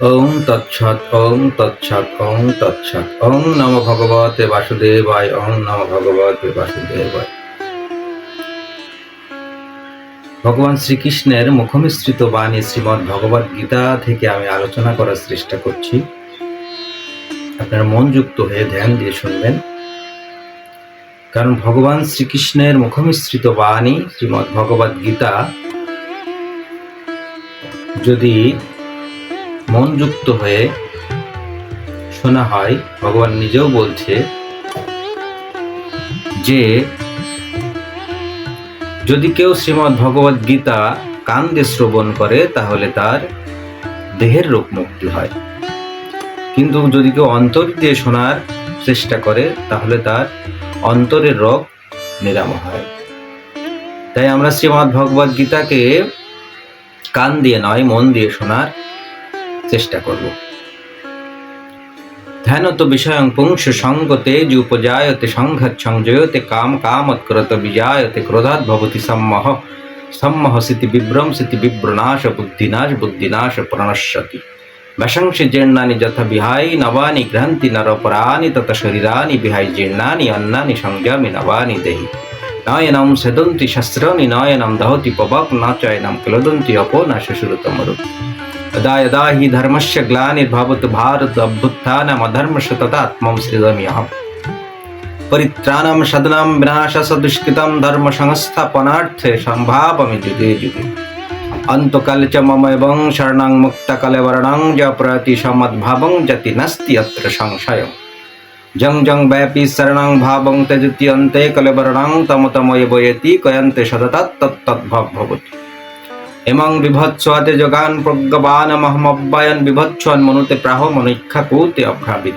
ওং তৎসৎ ওং তৎসৎ ওং তৎসৎ। ওং নম ভগবতে বাসুদেবায় ওং নম ভগবতে বাসুদেবায়। ভগবান শ্রীকৃষ্ণের মুখমিশ্রিত বাণী শ্রীমৎ ভগবত গীতা থেকে আমি আলোচনা করার চেষ্টা করছি। আপনারা মনযুক্ত হয়ে ধ্যান দিয়ে শুনবেন। কারণ ভগবান শ্রীকৃষ্ণের মুখমিশ্রিত বাণী শ্রীমৎ ভগবত গীতা যদি মনযুক্ত হয়ে শোনা হয়, ভগবান নিজেও বলছে যে, যদি কেউ শ্রীমৎ ভগবত গীতা কান দিয়ে শ্রবণ করে, তাহলে তার দেহের রোগ মুক্তি হয়। কিন্তু যদি কেউ অন্তর দিয়ে শোনার চেষ্টা করে, তাহলে তার অন্তরের রোগ নিরাম হয়। তাই আমরা শ্রীমৎ ভগবত গীতাকে কান দিয়ে নয়, মন দিয়ে শোনার চেষ্টা করব। ধ্যানত বিষয়ং পুংস সঙ্গতে যুপজায়তে সংঘাত সংজয়তে কাম কামৎকরত বিজায়তে ক্রোধাৎ ভবতি সম্মহ। সম্মহ সিতি বিভ্রম সিতি বিভ্রনাশ বুদ্ধিনাশ বুদ্ধিনাশ প্রণশ্যতি। বশংসি জীর্ণানি যথা বিহাই নবানি গ্রন্থি নরপরানি তত শরীরানি বিহাই জীর্ণানি অন্নানি সংযমি নবানি দেহি। নয়নম সেদন্তি শস্ত্রানি নয়নম দহতি পবক ন চয়নম ক্লোদন্তি অপো ন শ্বশুরতমরু यदा यदा हि धर्मस्य ग्लानिर्भवतु भारत अभ्युत्थानमधर्मस्य तदात्मं सृजाम्यहम् परित्राणं सदनं विनाशसदुष्कृतं धर्मसंस्थापनार्थे सम्भावमि जुगे जुगे अन्तकाले च मम एवं शरणं मुक्तकलेवर्णं ज प्रति समद्भावं जति नास्ति अत्र संशयम् जं जं व्यापि शरणं भावं त्यजति अन्ते कलेवर्णं तम तम एव यति कयन्ते सततत् तत्तद्भव भवति এমং বিভৎসতে যোগান প্রজ্ঞবানমহমব্বায়ন বিভৎসন মনুতে প্রাহ মনৈক্ষা কৌতে অভ্রাবিত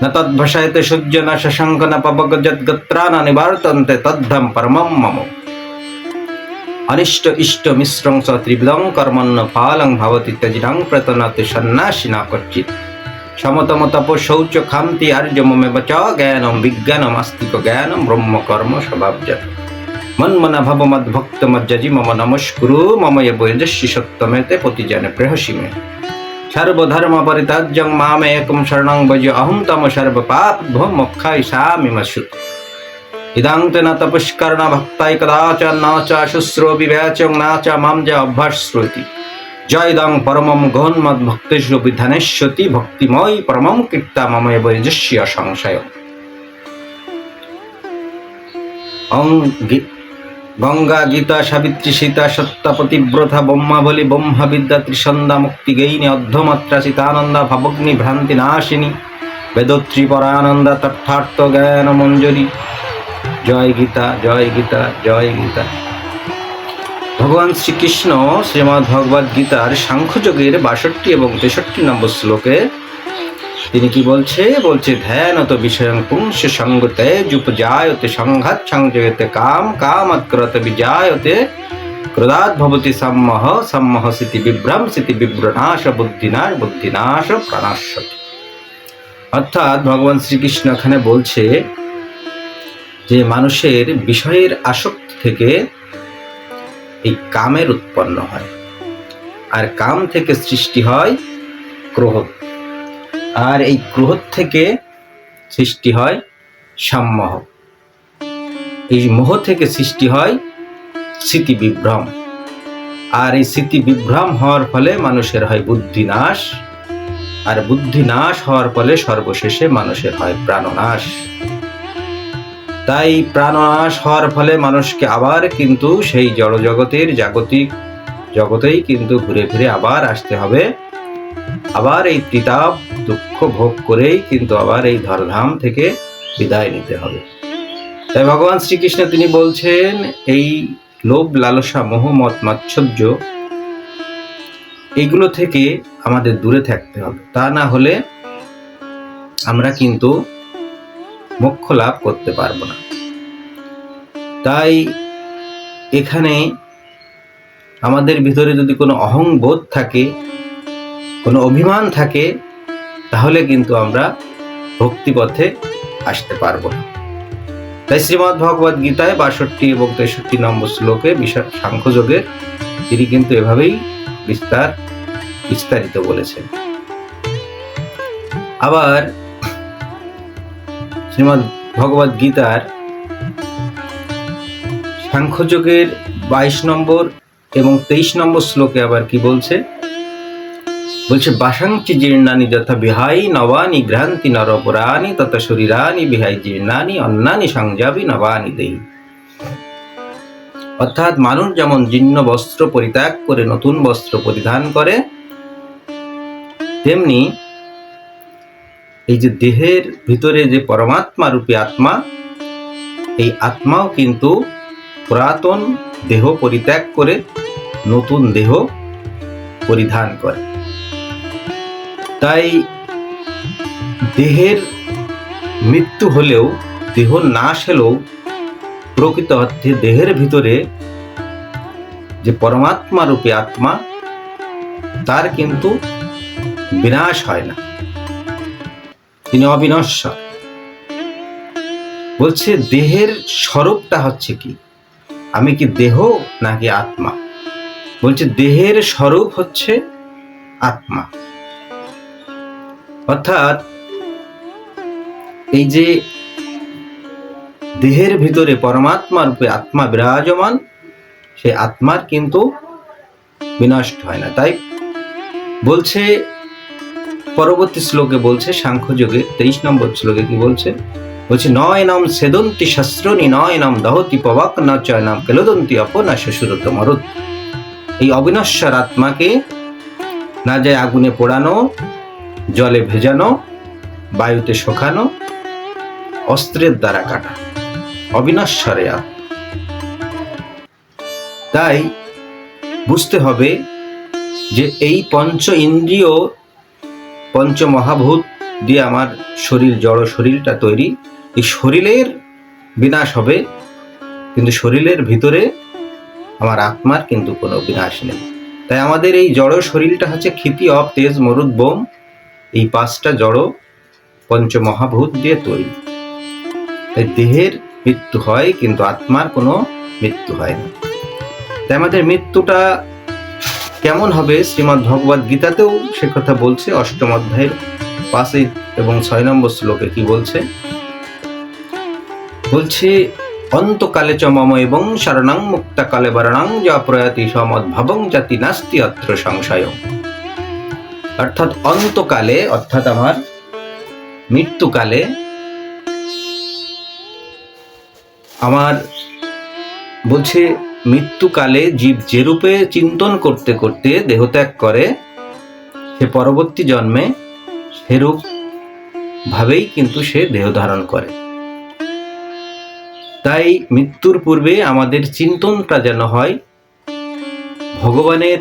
ন তদ্ভসায়তে সূর্য ন শশঙ্ক ন পবগ যদ্গত্রা ন নিবার্তন্তে তদ্ধম পরমম মম। অনিষ্ট ইষ্ট মিশ্রং স ত্রিবিদং কর্মণ্য ফালং ভবতি ত্যজিরং প্রতনতে সন্ন্যাসিনা কচ্চিত সমতম তপ শৌচ খান্তি আর্য মমে বচ জ্ঞানম বিজ্ঞানম আস্তিক জ্ঞানম ব্রহ্ম কর্ম স্বভাবজত। মন্মনা ভব মদ ভক্ত মজ্জাজি মম নমস্কুরু, মম এ বৈজস্যি সত্যমেতে পতিজনে প্রেহসি মে। সর্বধর্ম পরিত্যাজ্যং মাম একম শরণং ভজ অহং তম সর্ব পাপ ভো মোক্ষায় সামিমসু ইদাং তে ন তপস্কর্ণ ভক্তাই কদাচ ন চ শুশ্রোপি ব্যাচং না চ মাম য অভ্যাশ্রুতি জয়দং পরমম গহন্মদ ভক্তেষু বিধানেশ্বতি ভক্তিময় পরমম কীর্তা মম বৈজস্য সংশয় অং গঙ্গা, গীতা, সাবিত্রী, সীতা, সত্তা পতিব্রতা ব্রহ্মাবলী ব্রহ্মা বিদ্যা ত্রিসন্ধা মুক্তি, গেইনি, অর্ধমাত্রা, সীতানন্দা, ভাবগ্নি, ভ্রান্তি, নাশিনী, বেদত্রী, পরানন্দা, তথার্থ জ্ঞান, মঞ্জরি। জয় গীতা জয় গীতা জয় গীতা। ভগবান শ্রীকৃষ্ণ শ্রীমদ্ ভগবদ গীতার সাংখ্যযোগের বাষট্টি এবং তেষট্টি নম্বর শ্লোকে তিনি কি বলছে? বলছে ধ্যানত বিষয়ং পুংস সঙ্গতে যুপজায়তে সংঘাত সংজয়তে কাম কাম কামৎকরত বিজায়তে ক্রোধাৎ ভবতি সম্মহ সম্মহ সিতি বিভ্রম, সিতি বিভ্রনাশ বুদ্ধিনাশ বুদ্ধিনাশ প্রাণাশতি অর্থাৎ ভগবান শ্রীকৃষ্ণ এখানে বলছে যে, মানুষের বিষয়ের আসক্তি থেকে এই কামের উৎপন্ন হয়। আর কাম থেকে সৃষ্টি হয় ক্রোধ। আর এই ক্রোধ থেকে সৃষ্টি হয় সম্মোহ এই মোহ থেকে সৃষ্টি হয় স্মৃতি বিভ্রম। আর এই স্মৃতি বিভ্রম হওয়ার ফলে মানুষের হয় বুদ্ধিনাশ আর বুদ্ধিনাশ হওয়ার ফলে সর্বশেষে মানুষের হয় প্রাণনাশ। তাই প্রাণনাশ হওয়ার ফলে মানুষকে আবার কিন্তু সেই জড়জগতের জাগতিক জগতেই কিন্তু ঘুরে ফিরে আবার আসতে হবে। আবার এই তিতাব দুঃখ ভোগ করেই কিন্তু আবার এই ধরধাম থেকে বিদায় নিতে হবে। তাই ভগবান শ্রীকৃষ্ণ তিনি বলছেন, এই লোভ লালসা মোহ মত মাৎসর্য এইগুলো থেকে আমাদের দূরে থাকতে হবে। তা না হলে আমরা কিন্তু মোক্ষ লাভ করতে পারব না। তাই এখানে আমাদের ভিতরে যদি কোনো অহংবোধ থাকে, কোনো অভিমান থাকে তাহলে কিন্তু আমরা ভক্তিপথে আসতে পারব তাই শ্রীমৎ ভগবদ গীতায় বাষট্টি এবং তেষট্টি নম্বর শ্লোকে বিশাল সাংখ্যযোগের তিনি কিন্তু এভাবেই বিস্তার, বিস্তারিত বলেছেন। আবার শ্রীমৎ ভগবদ গীতার সাংখ্যযোগের বাইশ নম্বর এবং তেইশ নম্বর শ্লোকে আবার কি বলছে? বলছে বাসাংচি জীর্ণানি যথা বিহাই নবানি ঘ্রান্তি নরপরানি তথা শরীরানি বিহাই জীর্ণানি অন্যানি সংযাবি নবানি দেই অর্থাৎ মানুষ যেমন জীর্ণ বস্ত্র পরিত্যাগ করে, নতুন বস্ত্র পরিধান করে, তেমনি এই যে দেহের ভিতরে যে পরমাত্মা রূপী আত্মা, এই আত্মাও কিন্তু পুরাতন দেহ পরিত্যাগ করে, নতুন দেহ পরিধান করে। তাই দেহের মৃত্যু হলেও, দেহ নাশ হলেও প্রকৃত অর্থে দেহের ভিতরে যে পরমাত্মা রূপী আত্মা, তার কিন্তু বিনাশ হয় না। তিনি অবিনশ্বর বলছে, দেহের স্বরূপটা হচ্ছে কি? আমি কি দেহ নাকি আত্মা? বলছে, দেহের স্বরূপ হচ্ছে আত্মা। অর্থাৎ এই যে দেহের ভিতরে পরমাত্মা রূপে আত্মা বিরাজমান, সে আত্মার কিন্তু বিনষ্ট হয় না। তাই বলছে, পরবর্তী শ্লোকে বলছে, সাংখ্যযোগে, তেইশ নম্বর শ্লোকে কি বলছে? বলছে নয় নাম সেদন্তি শাস্ত্রনি নয় নাম দহতি পবাক ন চয় নাম কেলদন্তি অপনা শ্বশুরত মরুত। এই অবিনশ্বর আত্মাকে না যায় আগুনে পোড়ানো জলে ভেজানো, বায়ুতে শোকানো, অস্ত্রের দ্বারা কাটা। অবিনশ্বরে তাই বুঝতে হবে যে এই পঞ্চ ইন্দ্রিয়, পঞ্চ মহাভূত দিয়ে আমার শরীর, জড় শরীরটা তৈরি। এই শরীরের বিনাশ হবে, কিন্তু শরীরের ভিতরে আমার আত্মার কিন্তু কোনো বিনাশ নেই। তাই আমাদের এই জড় শরীরটা হচ্ছে ক্ষিতি, অপ, তেজ, মরুদ, বোম। এই পাঁচটা জড় পঞ্চ মহাভূত দিয়ে তৈরি। তাই দেহের মৃত্যু হয়, কিন্তু আত্মার কোনো মৃত্যু হয় না। তাই আমাদের মৃত্যুটা কেমন হবে শ্রীমদ্ ভগবদ গীতাতেও সে কথা বলছে, অষ্টম অধ্যায়ের পাঁচে এবং ছয় নম্বর শ্লোকে কি বলছে? বলছে, অন্তকালে চ মম এবং শরণং মুক্তকালে বরণং যা প্রয়াতি সমদ্ভবং জাতি নাস্তি অত্র সংশয়। অর্থাৎ অন্তকালে, অর্থাৎ আমার মৃত্যুকালে, আমার বলছে, মৃত্যুকালে জীব যে রূপে চিন্তন করতে করতে দেহত্যাগ করে, সে পরবর্তী জন্মে সেরূপ ভাবেই কিন্তু সে দেহ ধারণ করে। তাই মৃত্যুর পূর্বে আমাদের চিন্তনটা যেন হয়, ভগবানের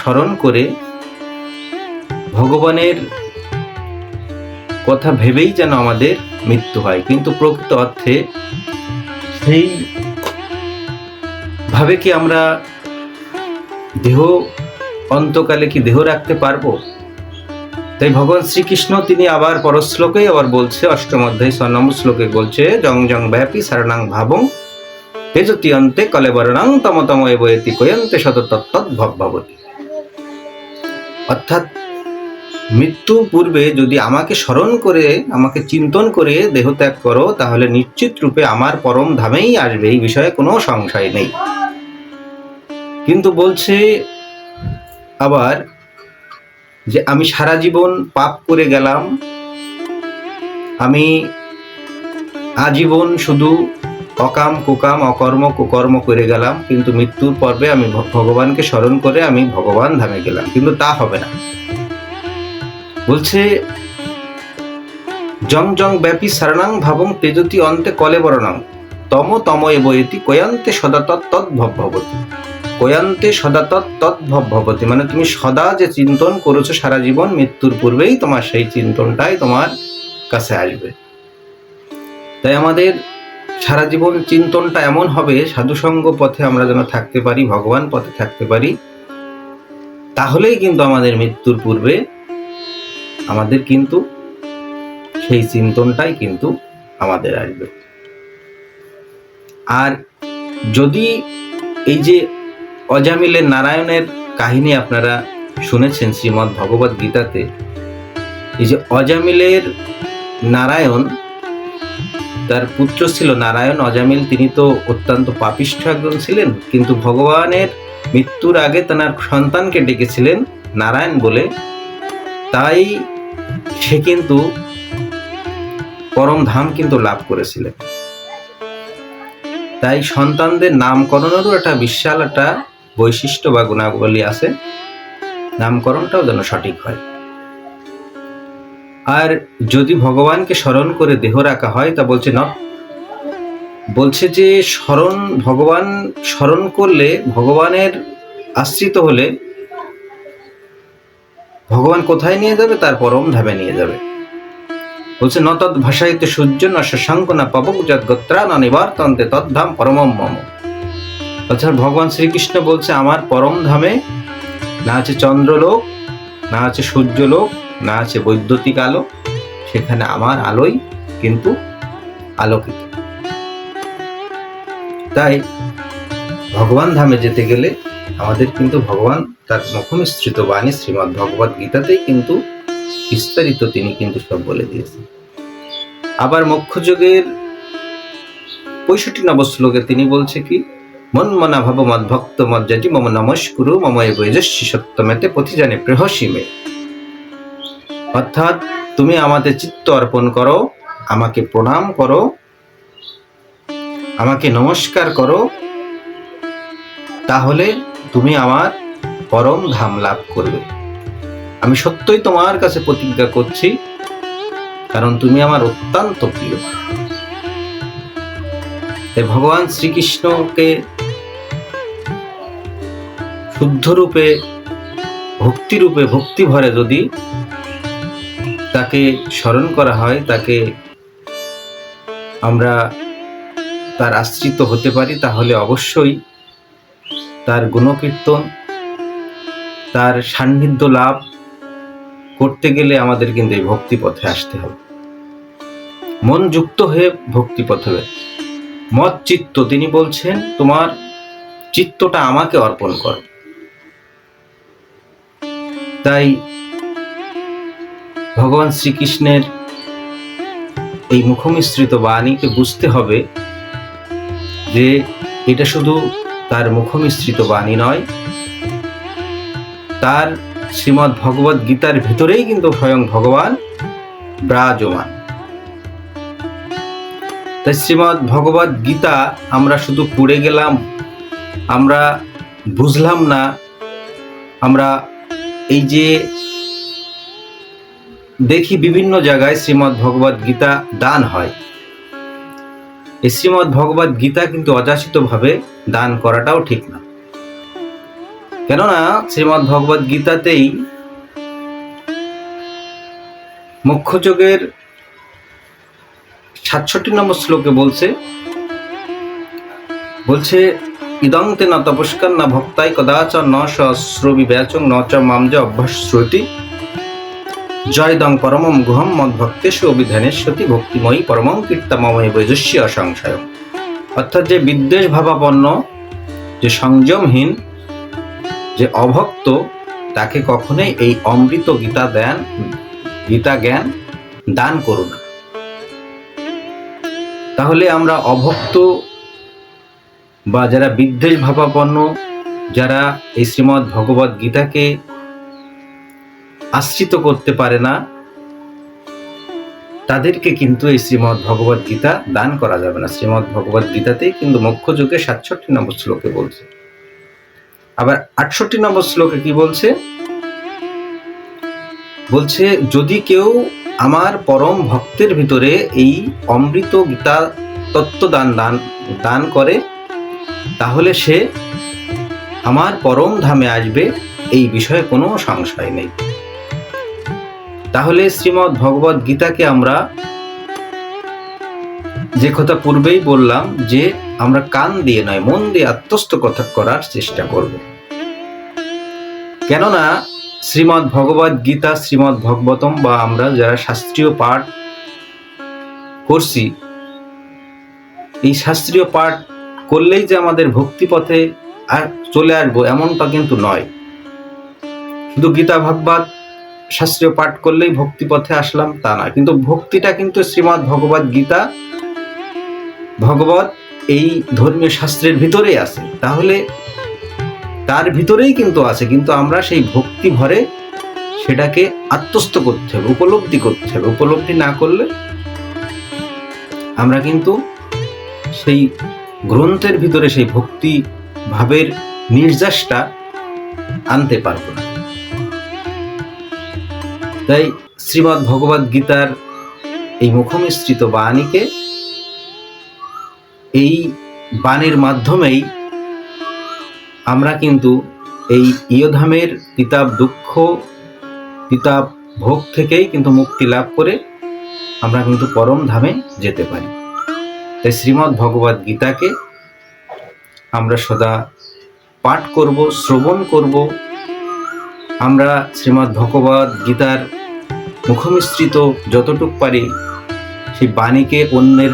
স্মরণ করে ভগবানের কথা ভেবেই যেন আমাদের মৃত্যু হয়। কিন্তু প্রকৃত অর্থে সেই ভাবে কি আমরা দেহ অন্তকালে কি দেহ রাখতে পারব? তাই ভগবান শ্রীকৃষ্ণ তিনি আবার পরশ্লোকেই আবার বলছে, অষ্টম অধ্যায় ছ নম্বর শ্লোকে বলছে, জং জং ব্যাপী সারণাং ভাবং, তেজতি অন্তে কলেবরণাং তম তম এবয়তি কয়ন্তে শত ভব ভবতি। অর্থাৎ মৃত্যু পূর্বে যদি আমাকে স্মরণ করে, আমাকে চিন্তন করে দেহ ত্যাগ করো, তাহলে নিশ্চিত রূপে আমার পরম ধামেই আসবে। এই বিষয়ে কোনো সংশয় নেই। কিন্তু বলছে আবার যে আমি সারা জীবন পাপ করে গেলাম। আমি আজীবন শুধু অকাম, কুকাম, অকর্ম, কুকর্ম করে গেলাম। কিন্তু মৃত্যুর পর্বে আমি ভগবানকে স্মরণ করে আমি ভগবান ধামে গেলাম। কিন্তু তা হবে না। বলছে, জং জং ব্যাপী শরণাং ভাবং তেজতি অন্তে কলে বরণাং। তম তম এবয়তি কয়ান্তে সদা তৎ ভবতি। কয়ান্তে সদা তৎ ভবতি মানে তুমি সদা যে চিন্তন করেছ সারা জীবন, মৃত্যুর পূর্বেই তোমার সেই চিন্তনটাই তোমার কাছে আসবে। তাই আমাদের সারা জীবন চিন্তনটা এমন হবে, সাধুসঙ্গ পথে আমরা যেন থাকতে পারি, ভগবান পথে থাকতে পারি, তাহলেই কিন্তু আমাদের মৃত্যুর পূর্বে আমাদের কিন্তু সেই চিন্তনটাই কিন্তু আমাদের আসবে। আর যদি এই যে অজামিলের নারায়ণের কাহিনী আপনারা শুনেছেন শ্রীমদ্ ভগবত গীতাতে, এই যে অজামিলের নারায়ণ, তার পুত্র ছিল নারায়ণ, অজামিল তিনি তো অত্যন্ত পাপিষ্ঠ একজন ছিলেন, কিন্তু ভগবানের মৃত্যুর আগে তার সন্তানকে ডেকেছিলেন নারায়ণ বলে। তাই সে কিন্তু পরম ধাম কিন্তু লাভ করেছিলেন। তাই সন্তানদের নামকরণেরও একটা বিশাল একটা বৈশিষ্ট্য বা গুণাবলী আছে। নামকরণটাও যেন সঠিক হয়। আর যদি ভগবানকে স্মরণ করে দেহ রাখা হয়, তা বলছে না। বলছে যে, স্মরণ, ভগবান স্মরণ করলে, ভগবানের আশ্রিত হলে ভগবান কোথায় নিয়ে যাবে? তার পরম ধামে নিয়ে যাবে। বলছে, ন ভাষাইতে সূর্য না শশাঙ্ক না পাবক যদ গোত্রা না নিবার্তন্তে তদ্ধাম পরমম মম। অর্থাৎ ভগবান শ্রীকৃষ্ণ বলছে, আমার পরম ধামে না আছে চন্দ্রলোক, না আছে সূর্যলোক, না আছে বৈদ্যুতিক আলো, সেখানে আমার আলোই কিন্তু আলোকিত। তাই ভগবান ধামে যেতে গেলে আমাদের কিন্তু ভগবান তার মুখমিশ্রিত বাণী শ্রীমৎ ভগবত গীতাতেই কিন্তু বিস্তারিত তিনি কিন্তু সব বলে দিয়েছেন। আবার মক্ষযোগের পঁয়ষট্টি নব শ্লোকে তিনি বলছে কি, মন মনা ভাব মদ ভক্ত মদ মজ্জাটি মম নমস্কুরু মম বৈজস্বী সত্যমেতে পথিজানে প্রেহসীমে অর্থাৎ তুমি আমাদের চিত্ত অর্পণ করো, আমাকে প্রণাম করো, আমাকে নমস্কার করো, তাহলে তুমি আমার পরম ধাম লাভ করবে। আমি সত্যই তোমার কাছে প্রতিজ্ঞা করছি, কারণ তুমি আমার অত্যন্ত প্রিয়। ভগবান শ্রীকৃষ্ণকে শুদ্ধ রূপে ভক্তি রূপে ভক্তি ভরে যদি তাকে স্মরণ করা হয়, তাকে আমরা তার আশ্রিত হতে পারি, তাহলে অবশ্যই তার গুণকীর্তন, তার সান্নিধ্য লাভ করতে গেলে আমাদের কিন্তু এই ভক্তি পথে আসতে হবে। মন যুক্ত হয়ে ভক্তি পথে মত চিত্ত, তিনি বলছেন, তোমার চিত্তটা আমাকে অর্পণ কর। তাই ভগবান শ্রীকৃষ্ণের এই মুখমিশ্রিত বাণীকে বুঝতে হবে যে এটা শুধু তার মুখমিশ্রিত বাণী নয়। তার শ্রীমৎ ভগবত গীতার ভিতরেই কিন্তু স্বয়ং ভগবান বিরাজমান। তাই শ্রীমৎ ভগবত গীতা আমরা শুধু পড়ে গেলাম, আমরা বুঝলাম না, আমরা এই যে দেখি বিভিন্ন জায়গায় শ্রীমৎ ভগবত গীতা দান হয়। এই শ্রীমৎ ভগবত গীতা কিন্তু অযাচিতভাবে দান করাটাও ঠিক না। কেননা শ্রীমৎ ভগবত গীতাতেই মুখ্যযোগের সাতষট্টি নম্বর শ্লোকে বলছে বলছে ইদংতে না তপস্কার না ভক্তাই কদাচ ন সশ্রবি ব্যাচং ন চ মামজ অভ্যাস শ্রুতি জয়দং পরমম গুহম মদ ভক্তেশু অভিধানেশ্বতী ভক্তিময়ী পরমম কীর্তাময় বৈজস্বী অসংশয়। অর্থাৎ যে বিদ্বেষ ভাবাপন্ন, যে সংযমহীন, যে অভক্ত, তাকে কখনোই এই অমৃত গীতা দেন, গীতা জ্ঞান দান করো না। তাহলে আমরা অভক্ত বা যারা বিদ্বেষ ভাবাপন্ন, যারা এই শ্রীমদ্ ভগবত গীতাকে আশ্রিত করতে পারে না, তাদেরকে কিন্তু এই শ্রীমৎ ভগবত গীতা দান করা যাবে না। শ্রীমৎ ভগবত গীতাতেই কিন্তু মুখ্য যুগে সাতষট্টি নম্বর শ্লোকে বলছে। আবার আটষট্টি নম্বর শ্লোকে কি বলছে? বলছে, যদি কেউ আমার পরম ভক্তের ভিতরে এই অমৃত গীতা তত্ত্ব দান দান দান করে, তাহলে সে আমার পরম ধামে আসবে, এই বিষয়ে কোনো সংশয় নেই। তাহলে শ্রীমৎ ভগবত গীতাকে আমরা যে কথা পূর্বেই বললাম, যে আমরা কান দিয়ে নয়, মন দিয়ে আত্মস্থ কথা করার চেষ্টা করব। কেননা শ্রীমৎ ভগবত গীতা শ্রীমৎ ভগবতম বা আমরা যারা শাস্ত্রীয় পাঠ করছি, এই শাস্ত্রীয় পাঠ করলেই যে আমাদের ভক্তি পথে আর চলে আসব এমনটা কিন্তু নয়। শুধু গীতা, ভাগবত শাস্ত্রীয় পাঠ করলেই ভক্তি পথে আসলাম তা না। কিন্তু ভক্তিটা কিন্তু শ্রীমৎ ভগবদ গীতা। ভগবত এই ধর্মীয় শাস্ত্রের ভিতরেই আছে। তাহলে তার ভিতরেই কিন্তু আছে, কিন্তু আমরা সেই ভক্তি ভরে সেটাকে আত্মস্থ করতে হবে, উপলব্ধি করতে হবে। উপলব্ধি না করলে আমরা কিন্তু সেই গ্রন্থের ভিতরে সেই ভক্তি ভাবের নির্যাসটা আনতে পারব না। তাই শ্রীমৎ ভগবদ গীতার এই মুখমিশ্রিত বাণীকে এই বাণীর মাধ্যমেই আমরা কিন্তু এই ইয়ধামের পিতাব দুঃখ পিতাব ভোগ থেকেই কিন্তু মুক্তি লাভ করে আমরা কিন্তু পরম ধামে যেতে পারি। তাই শ্রীমৎ ভগবদ গীতাকে আমরা সদা পাঠ করব, শ্রবণ করব। আমরা শ্রীমৎ ভগবদ গীতার মুখমিশ্রিত যতটুক পারি সেই বাণীকে অন্যের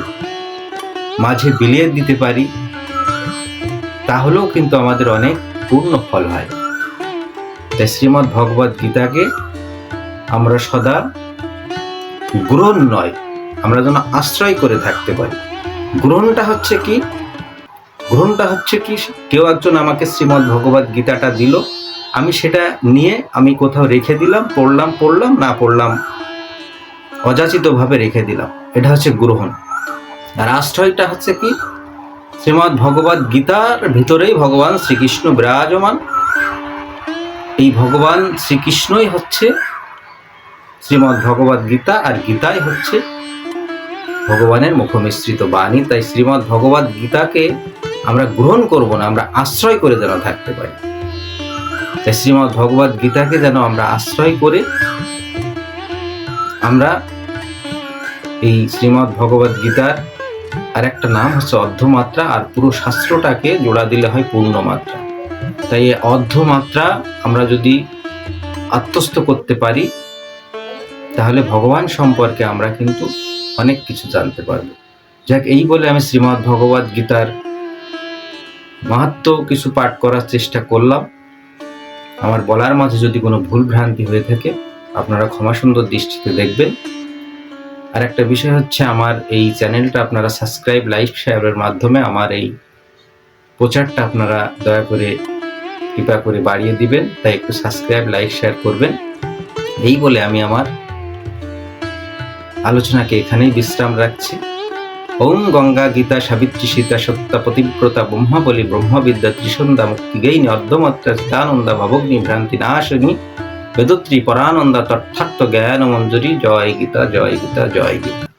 মাঝে বিলিয়ে দিতে পারি, তাহলেও কিন্তু আমাদের অনেক পূর্ণ ফল হয়। তাই শ্রীমৎ ভগবদ গীতাকে আমরা সদা গ্রহণ নয়, আমরা যেন আশ্রয় করে থাকতে পারি। গ্রহণটা হচ্ছে কি? গ্রহণটা হচ্ছে কি? কেউ একজন আমাকে শ্রীমৎ ভগবদ গীতাটা দিল আমি সেটা নিয়ে আমি কোথাও রেখে দিলাম, পড়লাম পড়লাম, না পড়লাম, অযাচিতভাবে রেখে দিলাম। এটা হচ্ছে গ্রহণ। আর আশ্রয়টা হচ্ছে কি? শ্রীমৎ ভগবদ গীতার ভিতরেই ভগবান শ্রীকৃষ্ণ বিরাজমান। এই ভগবান শ্রীকৃষ্ণই হচ্ছে শ্রীমৎ ভগবদ গীতা আর গীতাই হচ্ছে ভগবানের মুখমিশ্রিত বাণী। তাই শ্রীমৎ ভগবদ গীতাকে আমরা গ্রহণ করব না, আমরা আশ্রয় করে যেন থাকতে পারি। তাই শ্রীমৎ ভগবদ গীতাকে যেন আমরা আশ্রয় করে আমরা এই শ্রীমৎ ভগবদ গীতার আর একটা নাম হচ্ছে অর্ধমাত্রা আর পুরো শাস্ত্রটাকে জোড়া দিলে হয় পূর্ণমাত্রা। তাই এই অর্ধমাত্রা আমরা যদি আত্মস্থ করতে পারি, তাহলে ভগবান সম্পর্কে আমরা কিন্তু অনেক কিছু জানতে পারব। যাক, এই বলে আমি শ্রীমৎ ভগবদ গীতার মাহাত্ম কিছু পাঠ করার চেষ্টা করলাম। আমার বলার মাঝে যদি কোনো ভুল ভ্রান্তি হয়ে থাকে, আপনারা ক্ষমা সুন্দর দৃষ্টিতে দেখবেন। আর একটা বিষয় হচ্ছে, আমার এই চ্যানেলটা আপনারা সাবস্ক্রাইব লাইক শেয়ারের মাধ্যমে আমার এই প্রচারটা আপনারা দয়া করে কৃপা করে বাড়িয়ে দিবেন, তাই একটু সাবস্ক্রাইব, লাইক, শেয়ার করবেন। এই বলে আমি আমার আলোচনাকে এখানেই বিশ্রাম রাখছি। ওম গঙ্গা গীতা সাবিত্রী সীতা সত্তা পতিব্রতা ব্রহ্মাবলী ব্রহ্মবিদ্যা ত্রিসন্ধ্যা মুক্তিগৈনী অর্ধমাত্রা চিদানন্দা ভবগ্নি ভ্রান্তি নাশনি বেদত্রী পরানন্দা তথার্থ জ্ঞান মঞ্জুরি জয় গীতা জয় গীতা জয় গীতা।